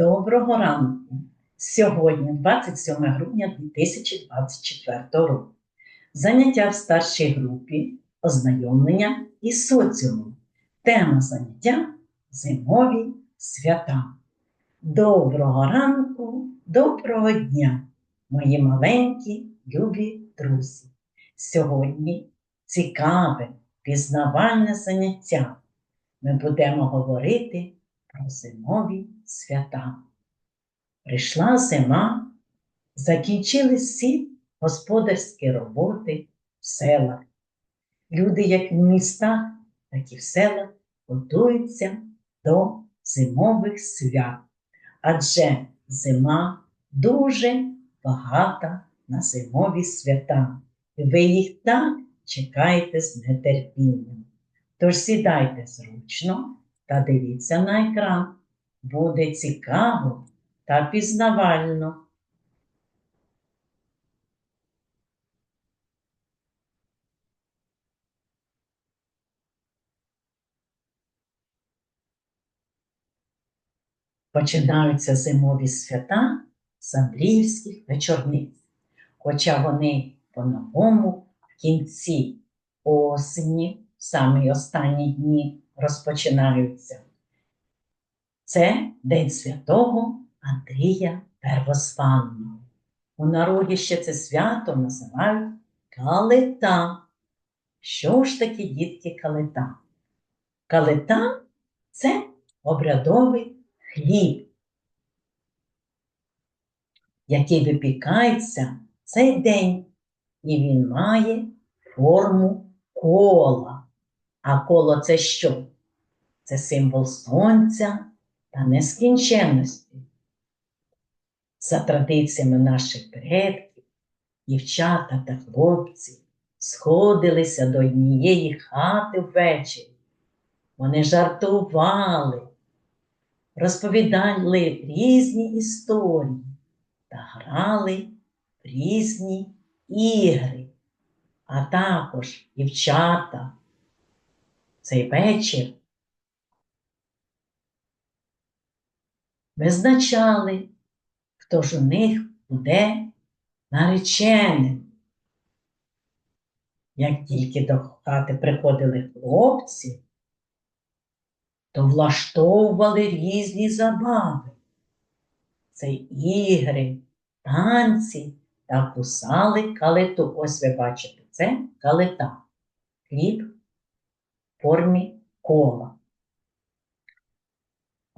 Доброго ранку! Сьогодні 27 грудня 2024 року. Заняття в старшій групі ознайомлення із соціумом. Тема заняття зимові свята. Доброго ранку, доброго дня, мої маленькі любі друзі. Сьогодні цікаве пізнавальне заняття. Ми будемо говорити про зимові свята. Прийшла зима, закінчились всі господарські роботи в селах. Люди, як в містах, так і в селах, готуються до зимових свят. Адже зима дуже багата на зимові свята. І ви їх так чекаєте з нетерпінням. Тож сідайте зручно та дивіться на екран. Буде цікаво та пізнавально. Починаються зимові свята з вечорниць, хоча вони по-новому кінці осені, в самі останні дні розпочинаються. Це День Святого Андрія Первозванного. У народі ще це свято називають калита. Що ж таке дітки калита? Калита це обрядовий хліб, який випікається цей день, і він має форму кола. А коло це що? Це символ сонця та нескінченності. За традиціями наших предків, дівчата та хлопці сходилися до однієї хати ввечері. Вони жартували, розповідали різні історії та грали в різні ігри, а також дівчата цей вечір визначали, хто ж у них буде нареченим. Як тільки до хати приходили хлопці, то влаштовували різні забави. Це ігри, танці та кусали калиту. Ось ви бачите, це калита. Хліб в формі кола.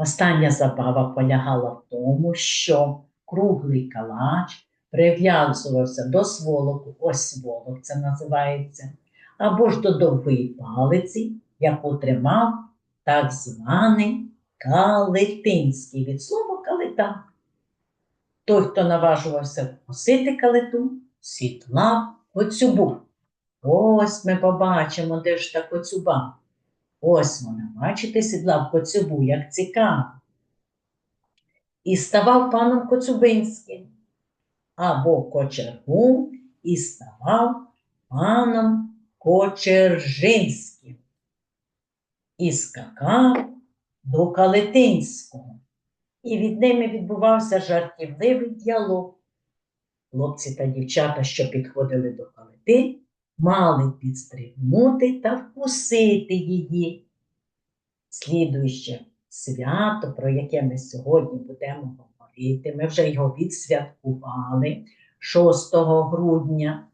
Остання забава полягала в тому, що круглий калач прив'язувався до сволоку, ось сволок це називається, або ж до довгої палиці, яку тримав так званий калитинський від слова калита. Той, хто наважувався носити калиту, сідлав коцюбу. Ось ми побачимо, де ж та коцюба. Ось вона, бачите, сідлав коцюбу, як цікаво. І ставав паном Коцюбинським, або кочергу і ставав паном Кочержинським. І скакав до Калетинського. І від ними відбувався жартівливий діалог. Хлопці та дівчата, що підходили до калити, мали підстригнути та вкусити її. Слідуюче свято, про яке ми сьогодні будемо говорити, ми вже його відсвяткували 6 грудня.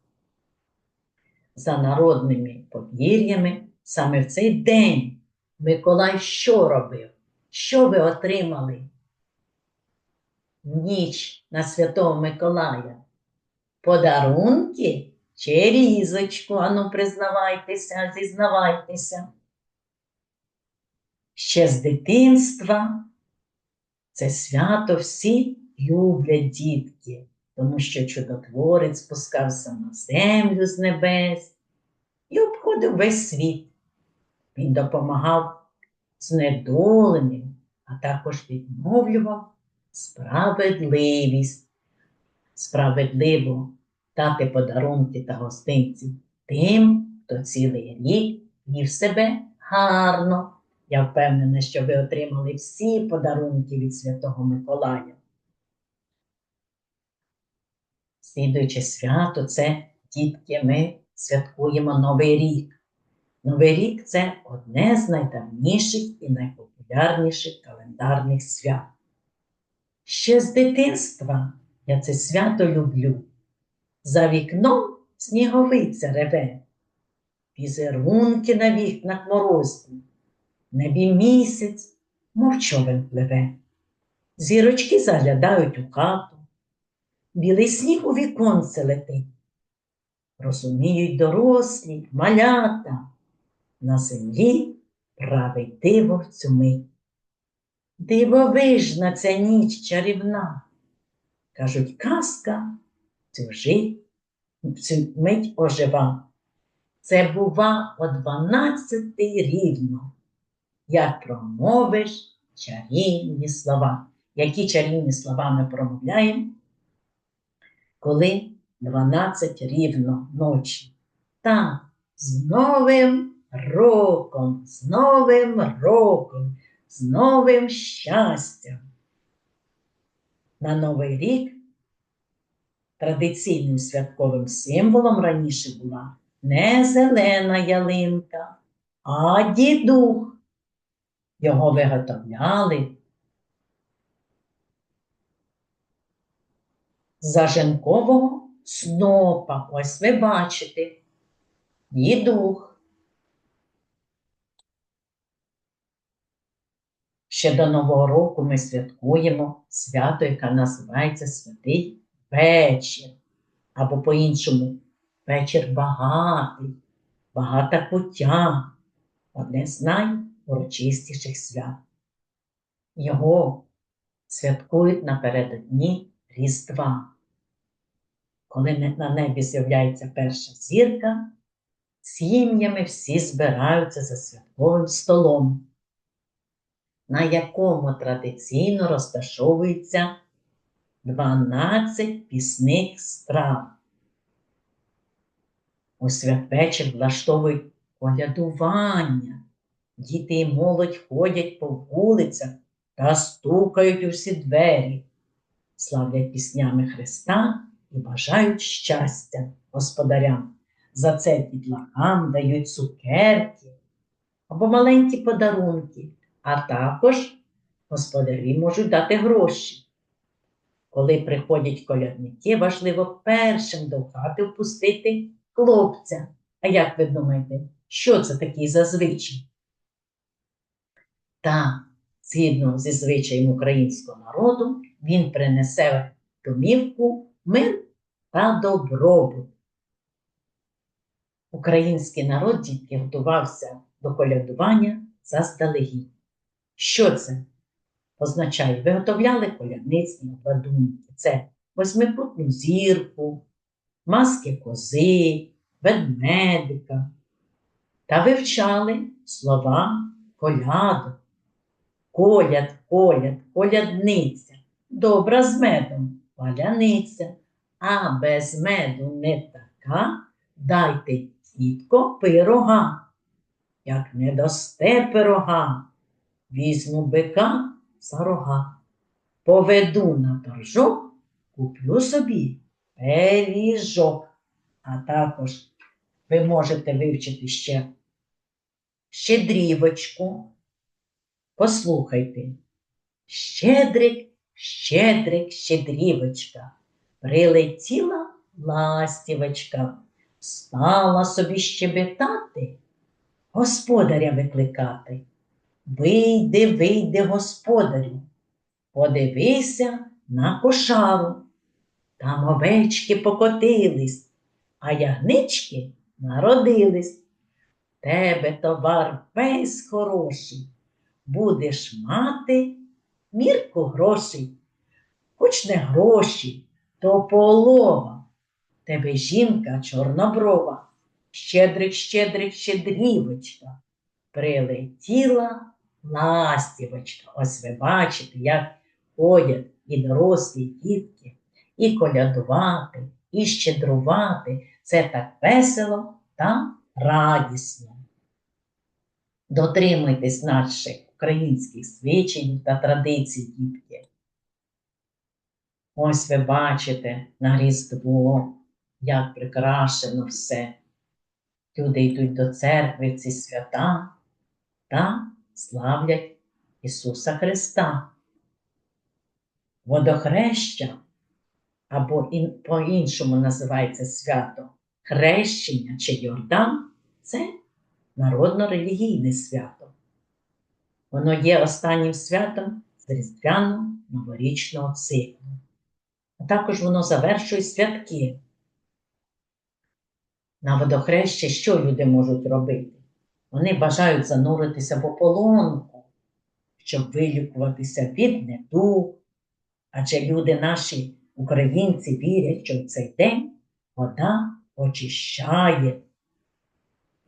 За народними повір'ями, саме в цей день Миколай що робив? Що ви отримали ніч на Святого Миколая? Подарунки чи різочку, ану, признавайтеся, зізнавайтеся. Ще з дитинства це свято всі люблять дітки, тому що чудотворець спускався на землю з небес і обходив весь світ. Він допомагав знедоленим, а також відновлював справедливість. Справедливо дати подарунки та гостинці тим, хто цілий рік вів себе гарно, Я впевнена, що ви отримали всі подарунки від Святого Миколая. Слідуюче свято, це дітки, ми святкуємо Новий рік. Новий рік це одне з найдавніших і найпопулярніших календарних свят. Ще з дитинства я це свято люблю. За вікном сніговиця реве, візерунки на вікнах морозні, небі місяць, мов човен пливе. Зірочки заглядають у хату, білий сніг у віконце летить. Розуміють дорослі, малята, на землі править диво в цю мить. Дивовижна ця ніч чарівна. Кажуть, казка цю цю мить ожива. Це бува о дванадцятий рівно, як промовиш чарівні слова. Які чарівні слова ми промовляємо, коли 12 рівно ночі. Та з Новим роком, з Новим роком, з новим щастям. На Новий рік традиційним святковим символом раніше була не зелена ялинка, а дідух. Його виготовляли заженкового снопа. Ось ви бачите. Дідух. Ще до Нового року ми святкуємо свято, яке називається Святий Вечір. Або по-іншому вечір багатий, багата пуття, одне з найурочистіших свят. Його святкують напередодні Різдва. Коли на небі з'являється перша зірка, сім'ями всі збираються за святковим столом, на якому традиційно розташовується 12 пісних страв. У святвечір влаштовують колядування. Діти і молодь ходять по вулицях та стукають у всі двері, славлять піснями Христа і бажають щастя господарям. За це дітлахам дають цукерки або маленькі подарунки, а також господарі можуть дати гроші. Коли приходять колядники, важливо першим до хати впустити хлопця. А як ви думаєте, що це такий за звичай? Та, згідно зі звичаєм українського народу, він принесе в домівку мир та добробут. Український народ дітки готувався до колядування заздалегідь. Що це означає? Виготовляли колядництві обладунки. Це восьмикутну зірку, маски кози, ведмедика та вивчали слова колядок. Коляд, коляд, колядниця, добра з медом, паляниця, а без меду не така, дайте тітко пирога. Як не дасте пирога, візьму бика за рога, поведу на торжок, куплю собі пиріжок. А також ви можете вивчити ще щедрівочку. Послухайте. Щедрик, щедрик, щедрівочка, прилетіла ластівочка, стала собі щебетати, господаря викликати. Вийди, вийди, господарю, подивися на кошару. Там овечки покотились, а ягнички народились. Тебе товар весь хороший, будеш мати мірку грошей, хоч не гроші, то полова. Тебе жінка чорноброва, щедрик, щедрик, щедрівочка, прилетіла ластівочка. Ось ви бачите, як ходять і дорослі дітки, і колядувати, і щедрувати. Це так весело та радісно. Дотримуйтесь наших українських звичаїв та традицій, дітки. Ось ви бачите на Різдво, як прикрашено все. Люди йдуть до церкви ці свята та славлять Ісуса Христа. Водохреща, або ін- по-іншому називається свято Хрещення чи Йордан це народно-релігійне свято. Воно є останнім святом з різдвяно-новорічного циклу. А також воно завершує святки. На водохрещі що люди можуть робити? Вони бажають зануритися в ополонку, щоб вилікуватися від недуг. Адже люди наші, українці, вірять, що в цей день вода очищає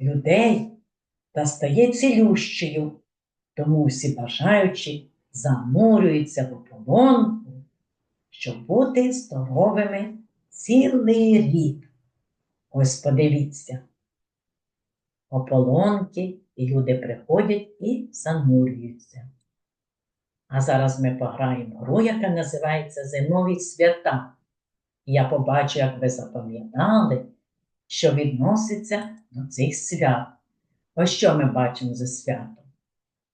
людей та стає цілющою. Тому всі бажаючі занурюються в ополонку, щоб бути здоровими цілий рік. Ось подивіться. Ополонки, і люди приходять і занурюються. А зараз ми пограємо гру, яка називається Зимові свята. І я побачу, як ви запам'ятали, що відноситься до цих свят. Ось що ми бачимо за свято?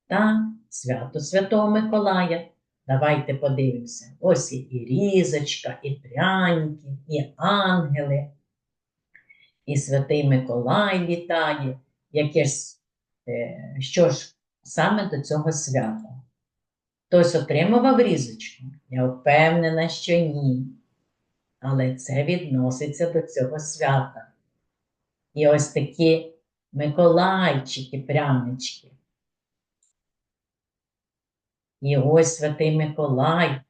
Так, свято Святого Миколая. Давайте подивимося. Ось і різочка, і пряники, і ангели. І святий Миколай літає. Яке ж, е, що ж саме до цього свята? Хтось отримував різочку? Я впевнена, що ні. Але це відноситься до цього свята. І ось такі Миколайчики, прянички. І ось святий Миколай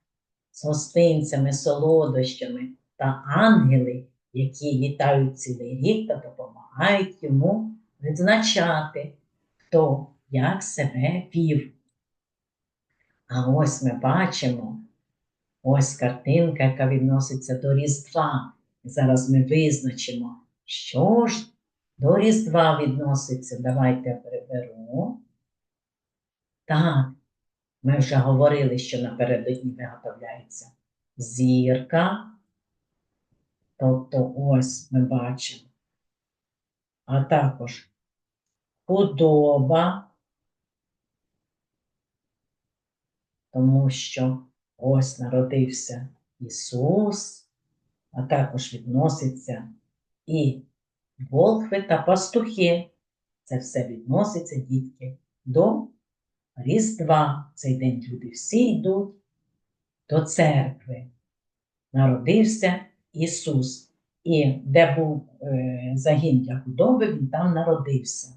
з гостинцями, солодощами та ангели, які літають цілий рік та допомагають йому відзначати, хто як себе вів. А ось ми бачимо ось картинка, яка відноситься до Різдва. Зараз ми визначимо, що ж до Різдва відноситься. Давайте приберу. Так, ми вже говорили, що напередодні виготовляється зірка. Тобто ось ми бачимо. А також худоба, тому що ось народився Ісус, а також відноситься і волхви та пастухи. Це все відноситься, дітки, до Різдва. Цей день люди всі йдуть до церкви. Народився Ісус. І де був е, загін для худоби, він там народився.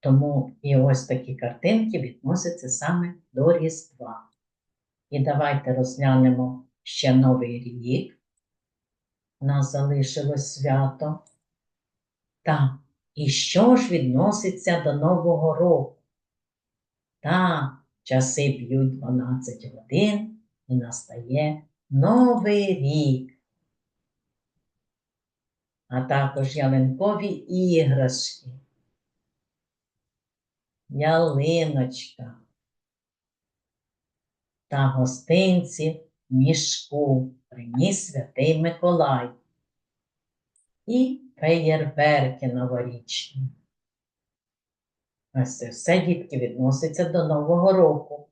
Тому і ось такі картинки відносяться саме до Різдва. І давайте розглянемо ще новий рік. У нас залишилось свято. Так, і що ж відноситься до Нового року? Так, часи б'ють 12 годин і настає Новий рік. А також ялинкові іграшки, ялиночка та гостинці мішку приніс святий Миколай і феєрверки новорічні. Ось це все, дітки, відноситься до Нового року.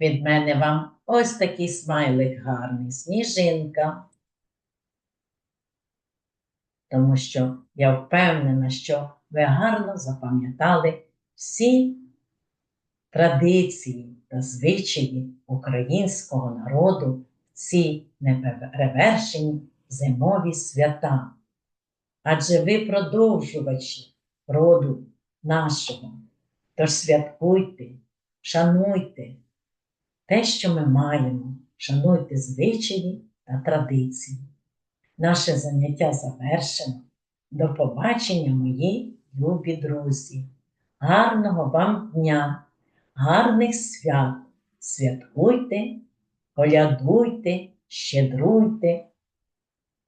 Від мене вам ось такий смайлик гарний, сніжинка. Тому що я впевнена, що ви гарно запам'ятали всі традиції та звичаї українського народу ці неперевершені зимові свята. Адже ви продовжувачі роду нашого. Тож святкуйте, шануйте те, що ми маємо, шануйте звичаї та традиції. Наше заняття завершено. До побачення, мої любі друзі. Гарного вам дня, гарних свят. Святкуйте, колядуйте, щедруйте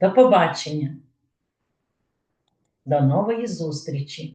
До побачення. До нової зустрічі!